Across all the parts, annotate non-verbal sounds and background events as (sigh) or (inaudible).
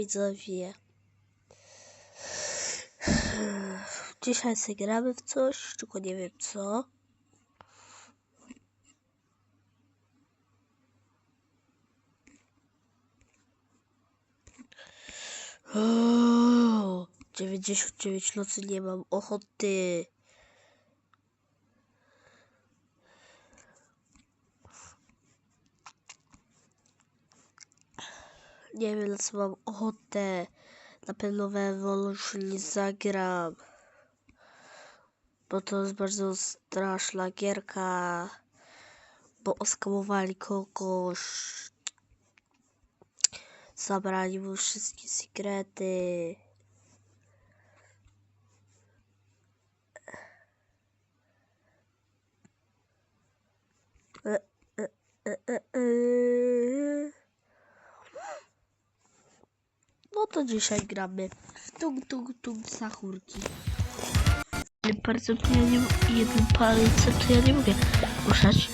widzowie. Dzisiaj zagramy w coś, tylko nie wiem co. O, 99 nocy nie mam ochoty. Nie wiem na co mam ochotę. Na pewno we Evolution nie zagram. Bo to jest bardzo straszna gierka. Bo oskamowali kogoś. Zabrali mu wszystkie sekrety. E, e, e, e. No to dzisiaj gramy tung tung tung sachurki. Jednym palcem to ja nie palcem to ja nie mogę ruszać.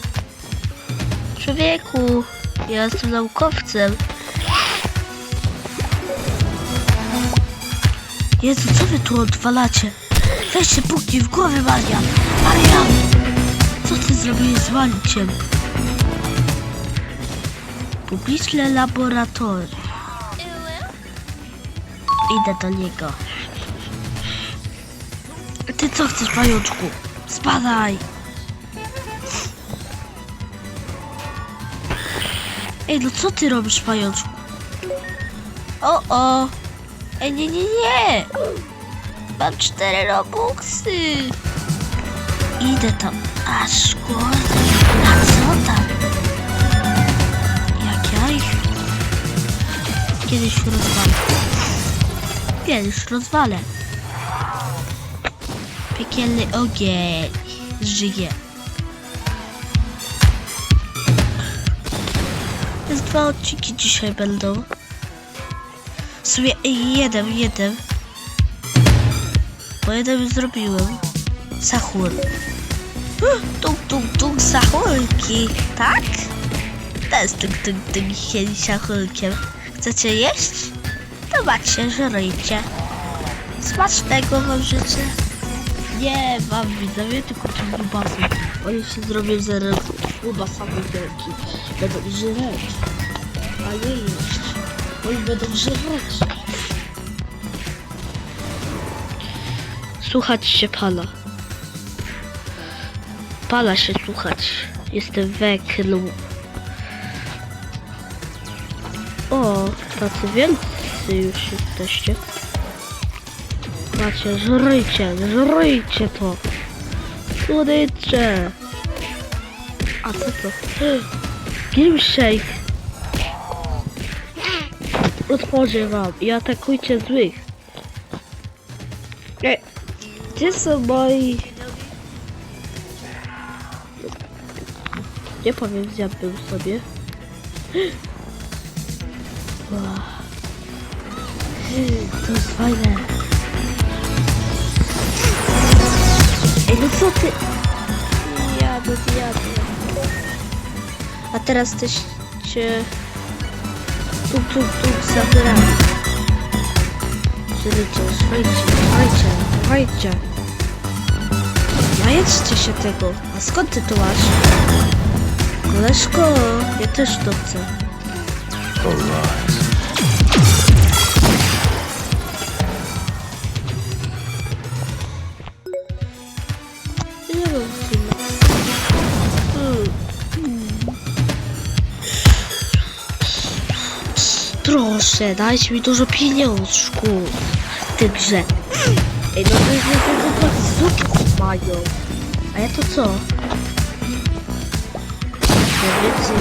Człowieku, ja jestem naukowcem. Jezu, co wy tu odwalacie? Weź się puknij w głowę, Marian! Marian! Co ty zrobiłeś z Manciem? Publiczne laboratorium. Idę do niego. Ty co chcesz, pajączku? Spadaj! Ej, no co ty robisz, pajączku? O, o! Ej, nie, nie, nie! Mam cztery robuxy! Idę tam. Aż kurde. A co tam? Jak ja ich kiedyś rozwalę. Kiedyś rozwalę. Piekielny ogień żyje. Jest dwa odcinki dzisiaj będą. Ej, jeden, jeden. Bo jeden już zrobiłem. Sahur. Tung, tung, tung, sahurki. Tak? Tung, tung, tung, siedzi sahurkiem. Chcecie jeść? To macie, żerujcie. Smacznego wam życzę. Nie, mam widzowie, tylko ci grubasy. Oni się zrobią zaraz grubasami wielki. Będą żreć. A nie. Oni będą żreć. Słuchać się pana. Pana się słuchać. Jestem weklu. O, tacy wielcy już jesteście. Macie, żryjcie, żryjcie to. Słodycze. A co to? (gasps) Gilshake. Otworzę wam i atakujcie złych. Ej, gdzie są moi... Nie powiem, zjadłem sobie. (gasps) Wow. To jest fajne. Ej, no co ty? Jadę, jadę. A teraz też cię... Tu, tu, tu, zabieram. Żrycie, żryjcie, żryjcie, żryjcie. Najedzcie się tego. A skąd ty to masz? Koleżko, ja też to chcę. Nie Proszę, dajcie mi dużo pieniążków w tej. Ej, no to jest tylko zupków mają. A ja to co? Ja więcej.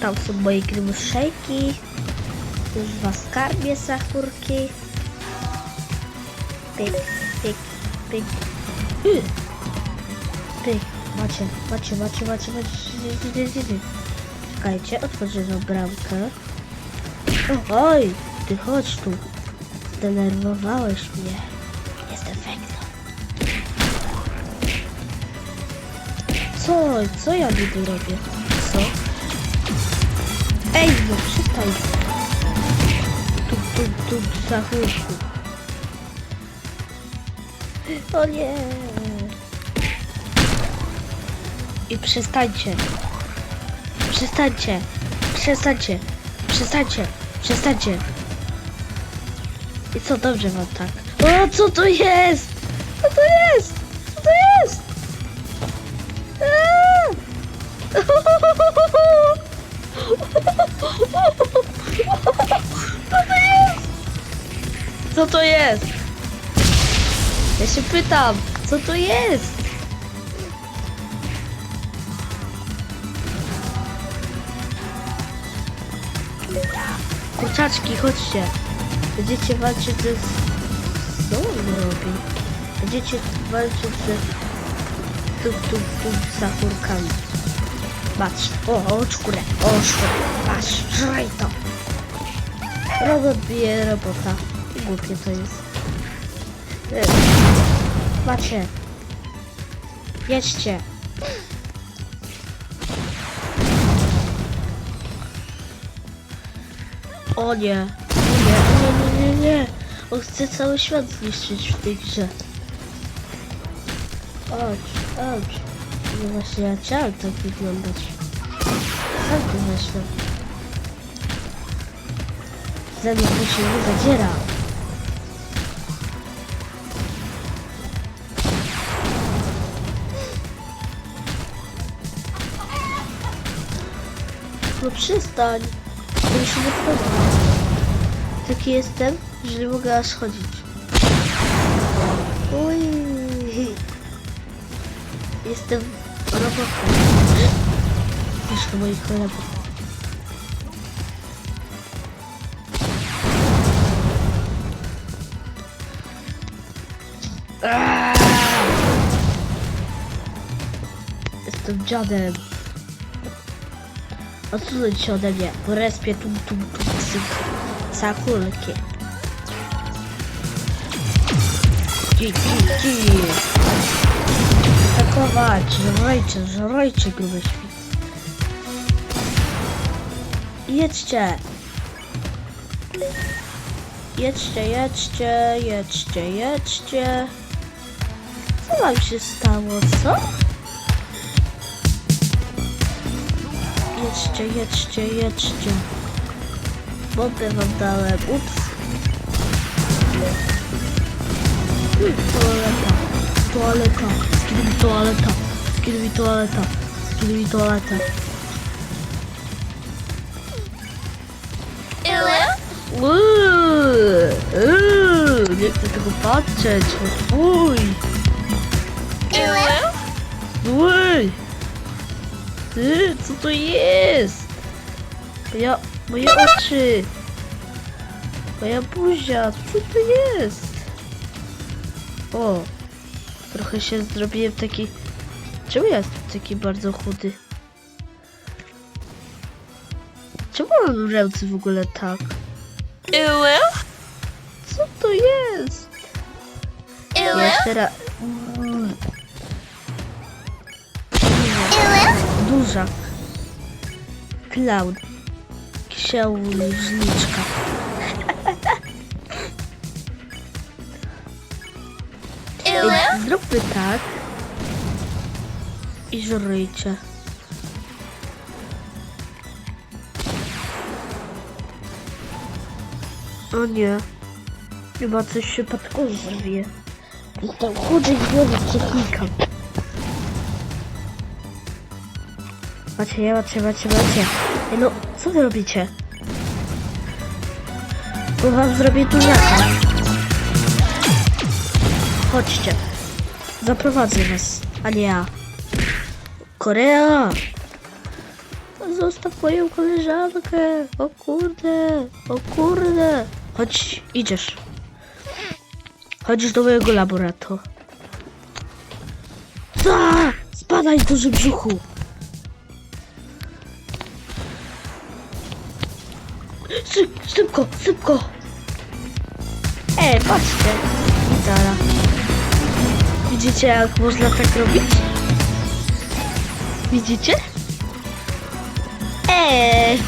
Tam są moje grymuszejki. Już was karmię, sachurki. Pyk, pyk, pyk. Pyk. Macie, macie, macie, macie, macie. Czekajcie, otworzę tą bramkę. Oj, ty chodź tu. Zdenerwowałeś mnie. Jestem węgla. Co? Co ja niby robię? Co? Ej, no przestań. Tuk, tuk, tuk, zachódku. O nie. I przestańcie. Przestańcie. Przestańcie. Przestańcie. Przestańcie. I co, dobrze wam tak? O, co to jest? Co to jest? Co to jest? Co to jest? Co to jest? Ja się pytam, co to jest? Kurczaczki, chodźcie. Będziecie walczyć ze... Co on robi? Będziecie walczyć ze... Tuk, tuk, tuk, zachórkami. Patrz, o, o, czkurę, o, szkurę, patrz, żraj to. Robot bije robota. Głupie to jest. Ej, Macie. Jedźcie. O nie. Nie, nie, nie, nie, nie. On chce cały świat zniszczyć w tej grze. Chodź, chodź. No właśnie, ja chciałem tak wyglądać. Sam to myślę. Ze mną to się nie zadziera. No przestań. Mi się nie podoba. Taki jestem, że nie mogę aż chodzić. Uj. Jestem robotem. Troszkę moich kolegów. Jestem dziadem. Odsunąć się ode mnie, respię tum tum tum syk. Sakulki. Ci, ci, ci. Atakować, żrajcie, żrajcie grube świn. Jedźcie. Jedźcie, jedźcie, jedźcie, jedźcie. Co wam się stało, co? Jedźcie, jedźcie, jedźcie. Bombę wam dałem, ups. Toaleta, toaleta, skidmi toaleta, skidmi toaleta, skidmi toaleta. Uuu, uuu, nie chcę tego patrzeć, uj. Uj. Ty, co to jest? Moja, moje oczy. Moja buzia, co to jest? O, trochę się zrobiłem taki... Czemu ja jestem taki bardzo chudy? Czemu mam ręce w ogóle tak? Co to jest? Mm. Duża. Cloud. Księżniczka. Ej, Zróbmy tak. I żryjcie. O nie. Chyba coś się zrobię. Jestem chudy i złowy przeklikam. Macie, macie, macie, macie. Ej, no, co wy robicie? Bo wam zrobię tuziaka. Chodźcie. Zaprowadzę was, a nie ja. Korea! Zostaw moją koleżankę. O kurde, o kurde. Chodź, idziesz. Chodzisz do mojego laboratu. Ta! Spadaj, duży brzuchu. Szy szybko, szybko! Ej, patrzcie! Gitara. Widzicie, jak można tak robić? Widzicie? Ej!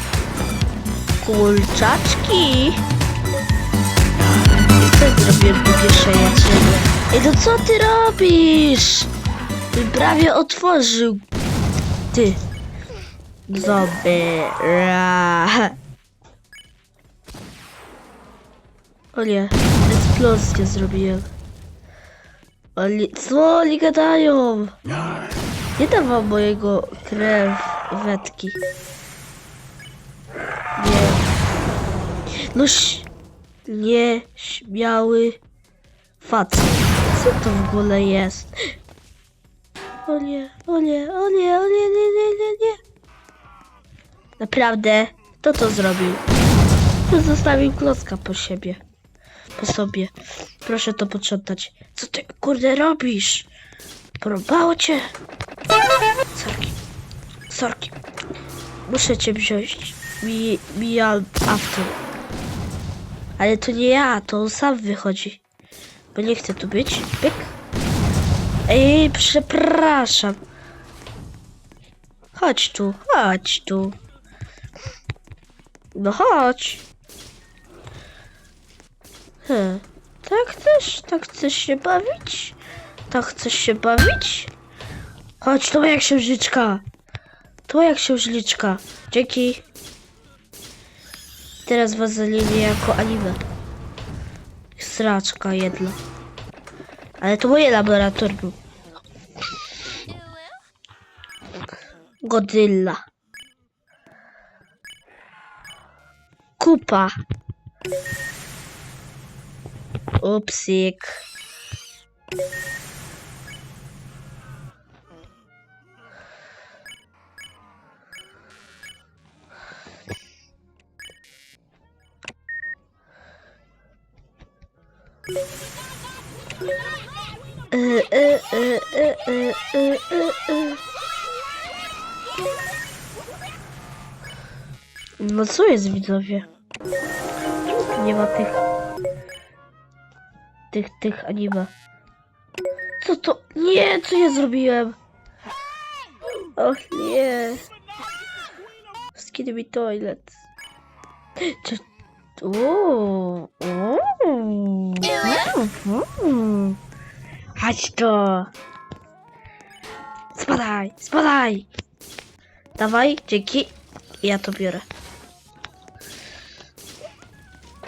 Kurczaczki. I co zrobiłem po pierwsze jedzenie? Ej, no co ty robisz? Ty prawie otworzył. Ty. Zabera. O nie, eksplozję zrobiłem. Oni, co oni gadają? Nie dam wam mojego krewetki. Nie. No ś... Nie śmiały facet. Co to w ogóle jest? O nie, o nie, o nie, o nie, nie, nie, nie, nie. Naprawdę? Kto to zrobił? Kto zostawił klocka po siebie? Po sobie. Proszę to podsprzątać. Co ty kurde robisz? Podobało cię? Sorki. Sorki. Muszę cię wziąć. Mi, mija after. Ale to nie ja, to on sam wychodzi. Bo nie chcę tu być. Pyk. Ej, przepraszam. Chodź tu, chodź tu. No chodź. He. Tak chcesz? Tak chcesz się bawić? Tak chcesz się bawić? Chodź, to moja księżniczka. To moja księżniczka. Dzięki. Teraz was zalienię jako anime. Sraczka jedna. Ale to moje laboratorium. Godzilla. Kupa. Upsik. E, e, e, e, e, e, e. No co jest widzowie? Nie ma tych tych, tych anime. Co to? Nie, co ja zrobiłem? Och nie. Skinny me toilet. Czy... Uuu, uuu, uuu. Chodź to. Spadaj, spadaj. Dawaj, dzięki. Ja to biorę.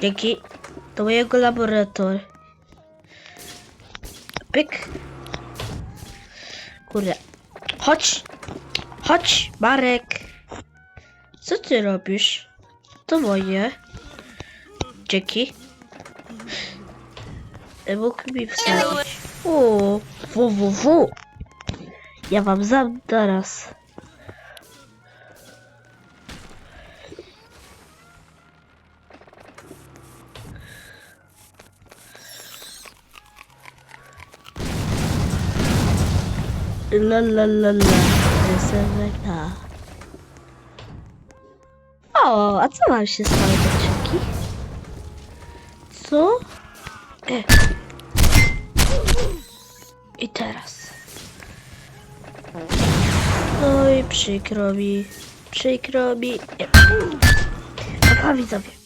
Dzięki. Do mojego laboratorium. Pyk. Kurde. Chodź. Chodź, Marek. Co ty robisz? To moje. Dzięki. E, Mógł mi wsadzić. O, www. Ja wam zam teraz. La la la la. O, a co wam się stało, dziewczynki? Co? E. I teraz. Oj, przykro mi. Przykro mi. Dobra, widzowie.